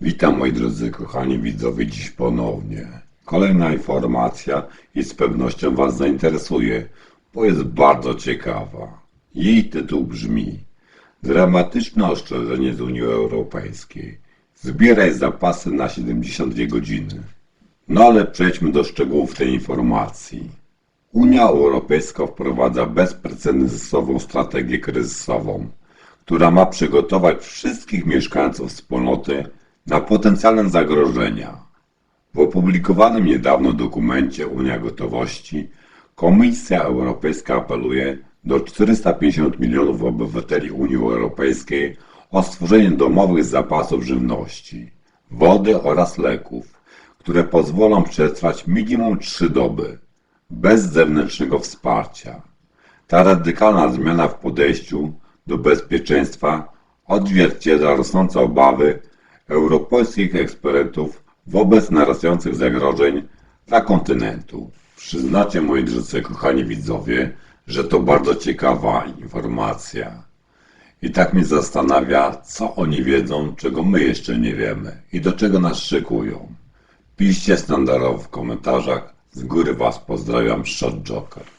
Witam moi drodzy kochani widzowie dziś ponownie. Kolejna informacja i z pewnością Was zainteresuje, bo jest bardzo ciekawa. Jej tytuł brzmi Dramatyczne ostrzeżenie z Unii Europejskiej. Zbieraj zapasy na 72 godziny. No ale przejdźmy do szczegółów tej informacji. Unia Europejska wprowadza bezprecedensową strategię kryzysową, która ma przygotować wszystkich mieszkańców wspólnoty na potencjalne zagrożenia. W opublikowanym niedawno dokumencie Unia Gotowości Komisja Europejska apeluje do 450 milionów obywateli Unii Europejskiej o stworzenie domowych zapasów żywności, wody oraz leków, które pozwolą przetrwać minimum 3 doby bez zewnętrznego wsparcia. Ta radykalna zmiana w podejściu do bezpieczeństwa odzwierciedla rosnące obawy europejskich ekspertów wobec narastających zagrożeń dla kontynentu. Przyznacie, moi drodzy kochani widzowie, że to bardzo ciekawa informacja. I tak mnie zastanawia, co oni wiedzą, czego my jeszcze nie wiemy i do czego nas szykują. Piszcie standardowo w komentarzach. Z góry Was pozdrawiam, Shot Joker.